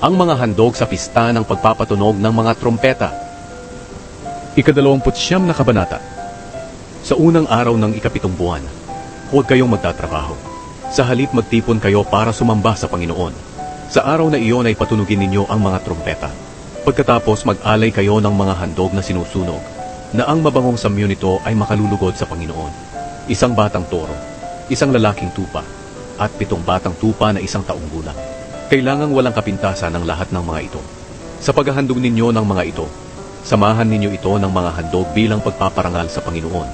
ang mga handog sa pista ng pagpapatunog ng mga trompeta. Ikadalawamput siyam na kabanata. Sa unang araw ng ikapitong buwan, huwag kayong magtatrabaho. Sa halip magtipon kayo para sumamba sa Panginoon. Sa araw na iyon ay patunugin ninyo ang mga trompeta. Pagkatapos mag-alay kayo ng mga handog na sinusunog, na ang mabangong samyo nito ay makalulugod sa Panginoon. Isang batang toro, isang lalaking tupa, at pitong batang tupa na isang taong gulang. Kailangang walang kapintasan ng lahat ng mga ito. Sa paghahandog ninyo ng mga ito, samahan ninyo ito ng mga handog bilang pagpaparangal sa Panginoon.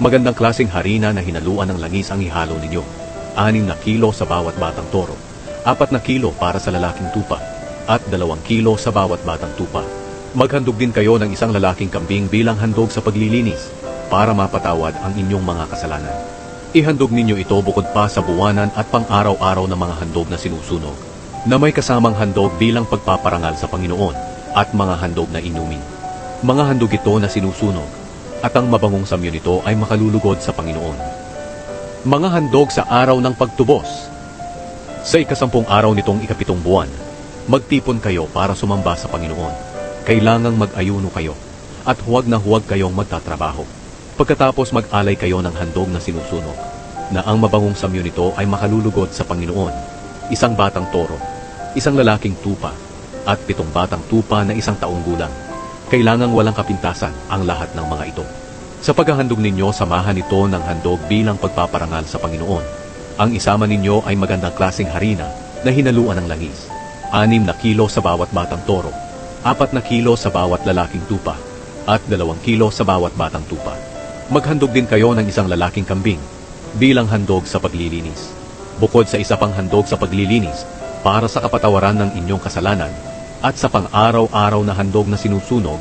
Magandang klaseng harina na hinaluan ng langis ang ihalo ninyo. Anim na kilo sa bawat batang toro, apat na kilo para sa lalaking tupa, at dalawang kilo sa bawat batang tupa. Maghandog din kayo ng isang lalaking kambing bilang handog sa paglilinis para mapatawad ang inyong mga kasalanan. Ihandog ninyo ito bukod pa sa buwanan at pang-araw-araw na mga handog na sinusunog, na may kasamang handog bilang pagpaparangal sa Panginoon at mga handog na inumin. Mga handog ito na sinusunog, at ang mabangong samyo nito ay makalulugod sa Panginoon. Mga handog sa araw ng pagtubos. Sa ikasampung araw nitong ikapitong buwan, magtipon kayo para sumamba sa Panginoon. Kailangang mag-ayuno kayo, at huwag na huwag kayong magtatrabaho. Pagkatapos mag-alay kayo ng handog na sinusunog, na ang mabangong samyo nito ay makalulugod sa Panginoon. Isang batang toro, isang lalaking tupa, at pitong batang tupa na isang taong gulang. Kailangang walang kapintasan ang lahat ng mga ito. Sa paghahandog ninyo, samahan ito ng handog bilang pagpaparangal sa Panginoon. Ang isama ninyo ay magandang klaseng harina na hinaluan ng langis. Anim na kilo sa bawat batang toro, apat na kilo sa bawat lalaking tupa, at dalawang kilo sa bawat batang tupa. Maghandog din kayo ng isang lalaking kambing bilang handog sa paglilinis. Bukod sa isa pang handog sa paglilinis para sa kapatawaran ng inyong kasalanan at sa pang-araw-araw na handog na sinusunog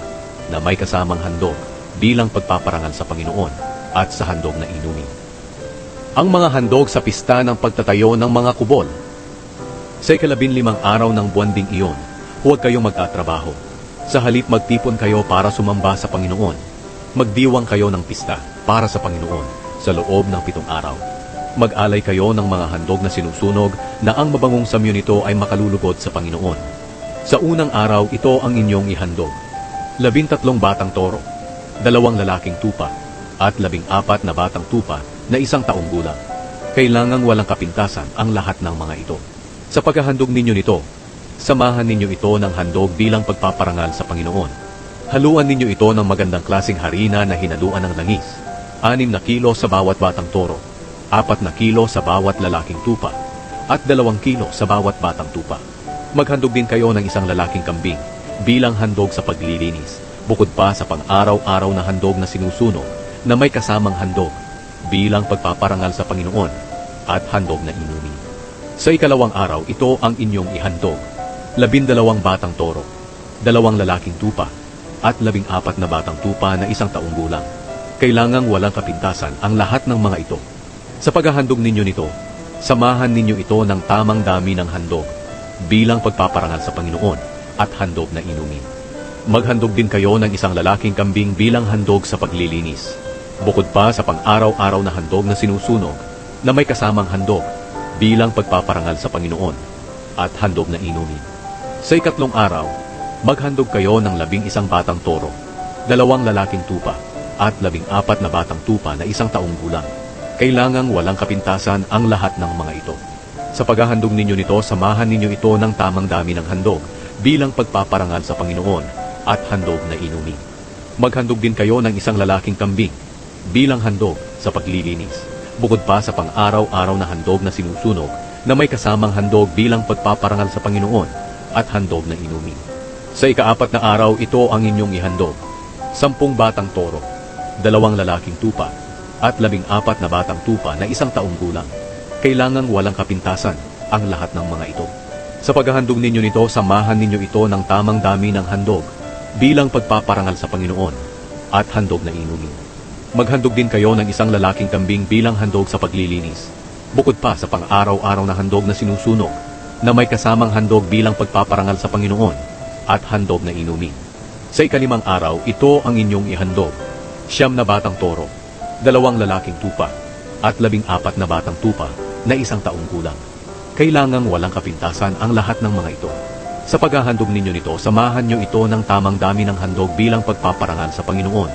na may kasamang handog bilang pagpaparangal sa Panginoon at sa handog na inumin. Ang mga handog sa pista ng pagtatayo ng mga kubol. Sa ikalabin limang araw ng buwan ding iyon, huwag kayong magtatrabaho. Sa halip magtipon kayo para sumamba sa Panginoon. Magdiwang kayo ng pista para sa Panginoon sa loob ng pitong araw. Mag-alay kayo ng mga handog na sinusunog na ang mabangong samyo nito ay makalulugod sa Panginoon. Sa unang araw, ito ang inyong ihandog. Labintatlong batang toro, dalawang lalaking tupa, at labing apat na batang tupa na isang taong gulang. Kailangang walang kapintasan ang lahat ng mga ito. Sa paghahandog ninyo nito, samahan ninyo ito ng handog bilang pagpaparangal sa Panginoon. Haluan ninyo ito ng magandang klaseng harina na hinaluan ng langis. Anim na kilo sa bawat batang toro, apat na kilo sa bawat lalaking tupa, at dalawang kilo sa bawat batang tupa. Maghandog din kayo ng isang lalaking kambing bilang handog sa paglilinis bukod pa sa pang-araw-araw na handog na sinusunog na may kasamang handog bilang pagpaparangal sa Panginoon at handog na inumin. Sa ikalawang araw, ito ang inyong ihandog. Labindalawang batang toro, dalawang lalaking tupa, at labing apat na batang tupa na isang taong gulang. Kailangang walang kapintasan ang lahat ng mga ito. Sa paghahandog ninyo nito, samahan ninyo ito ng tamang dami ng handog bilang pagpaparangal sa Panginoon at handog na inumin. Maghandog din kayo ng isang lalaking kambing bilang handog sa paglilinis. Bukod pa sa pang-araw-araw na handog na sinusunog na may kasamang handog bilang pagpaparangal sa Panginoon at handog na inumin. Sa ikatlong araw, maghandog kayo ng labing isang batang toro, dalawang lalaking tupa, at labing apat na batang tupa na isang taong gulang. Kailangang walang kapintasan ang lahat ng mga ito. Sa paghahandog ninyo nito, samahan ninyo ito ng tamang dami ng handog bilang pagpaparangal sa Panginoon at handog na inumin. Maghandog din kayo ng isang lalaking kambing bilang handog sa paglilinis. Bukod pa sa pang-araw-araw na handog na sinusunog na may kasamang handog bilang pagpaparangal sa Panginoon at handog na inumin. Sa ikaapat na araw, ito ang inyong ihandog. Sampung batang toro, dalawang lalaking tupa, at labing apat na batang tupa na isang taong gulang. Kailangang walang kapintasan ang lahat ng mga ito. Sa paghahandog ninyo nito, samahan ninyo ito ng tamang dami ng handog bilang pagpaparangal sa Panginoon at handog na inumin. Maghandog din kayo ng isang lalaking kambing bilang handog sa paglilinis. Bukod pa sa pang-araw-araw na handog na sinusunog na may kasamang handog bilang pagpaparangal sa Panginoon at handog na inumin. Sa ikalimang araw, ito ang inyong ihandog. Siyam na batang toro, dalawang lalaking tupa, at labing apat na batang tupa na isang taong gulang. Kailangang walang kapintasan ang lahat ng mga ito. Sa paghahandog ninyo nito, samahan nyo ito ng tamang dami ng handog bilang pagpaparangal sa Panginoon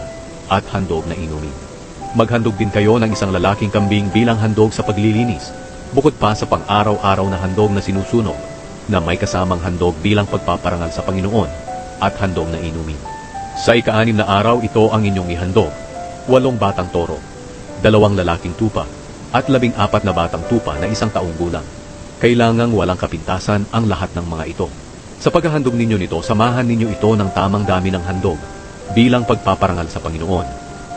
at handog na inumin. Maghandog din kayo ng isang lalaking kambing bilang handog sa paglilinis, bukod pa sa pang-araw-araw na handog na sinusunog, na may kasamang handog bilang pagpaparangal sa Panginoon at handog na inumin. Sa ika-anim na araw, ito ang inyong ihandog, walong batang toro, dalawang lalaking tupa, at labing apat na batang tupa na isang taong gulang. Kailangang walang kapintasan ang lahat ng mga ito. Sa paghahandog ninyo nito, samahan ninyo ito ng tamang dami ng handog bilang pagpaparangal sa Panginoon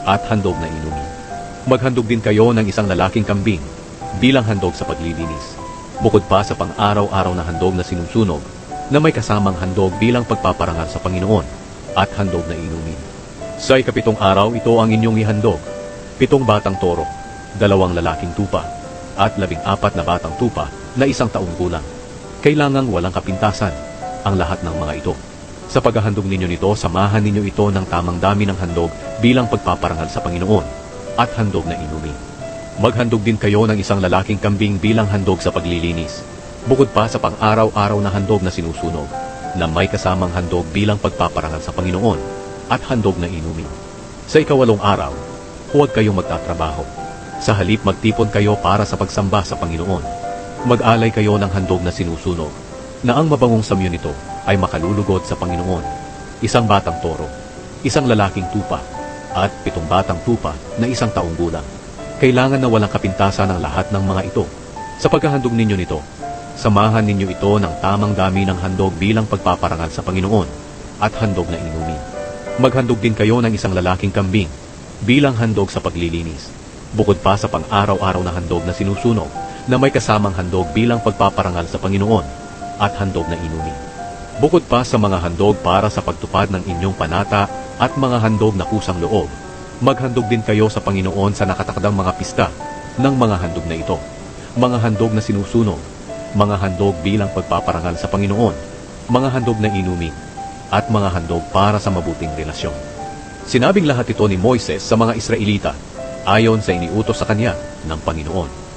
at handog na inumin. Maghandog din kayo ng isang lalaking kambing bilang handog sa paglilinis. Bukod pa sa pang-araw-araw na handog na sinusunog na may kasamang handog bilang pagpaparangal sa Panginoon at handog na inumin. Sa ikapitong araw, ito ang inyong ihandog. Pitong batang toro, dalawang lalaking tupa, at labing apat na batang tupa na isang taong gulang. Kailangang walang kapintasan ang lahat ng mga ito. Sa paghahandog ninyo nito, samahan ninyo ito ng tamang dami ng handog bilang pagpaparangal sa Panginoon at handog na inumin. Maghandog din kayo ng isang lalaking kambing bilang handog sa paglilinis, bukod pa sa pang-araw-araw na handog na sinusunog, na may kasamang handog bilang pagpaparangal sa Panginoon at handog na inumin. Sa ikawalong araw, huwag kayong magtatrabaho. Sa halip magtipon kayo para sa pagsamba sa Panginoon. Mag-alay kayo ng handog na sinusunog, na ang mabangong samyo nito ay makalulugod sa Panginoon. Isang batang toro, isang lalaking tupa, at pitong batang tupa na isang taong gulang. Kailangan na walang kapintasan ng lahat ng mga ito. Sa paghahandog ninyo nito, samahan ninyo ito ng tamang dami ng handog bilang pagpaparangal sa Panginoon at handog na inumin. Maghandog din kayo ng isang lalaking kambing bilang handog sa paglilinis. Bukod pa sa pang-araw-araw na handog na sinusunog na may kasamang handog bilang pagpaparangal sa Panginoon at handog na inumin. Bukod pa sa mga handog para sa pagtupad ng inyong panata at mga handog na kusang loob, maghandog din kayo sa Panginoon sa nakatakdang mga pista ng mga handog na ito. Mga handog na sinusunog, mga handog bilang pagpaparangal sa Panginoon, mga handog na inumin, at mga handog para sa mabuting relasyon. Sinabing lahat ito ni Moises sa mga Israelita ayon sa iniutos sa kanya ng Panginoon.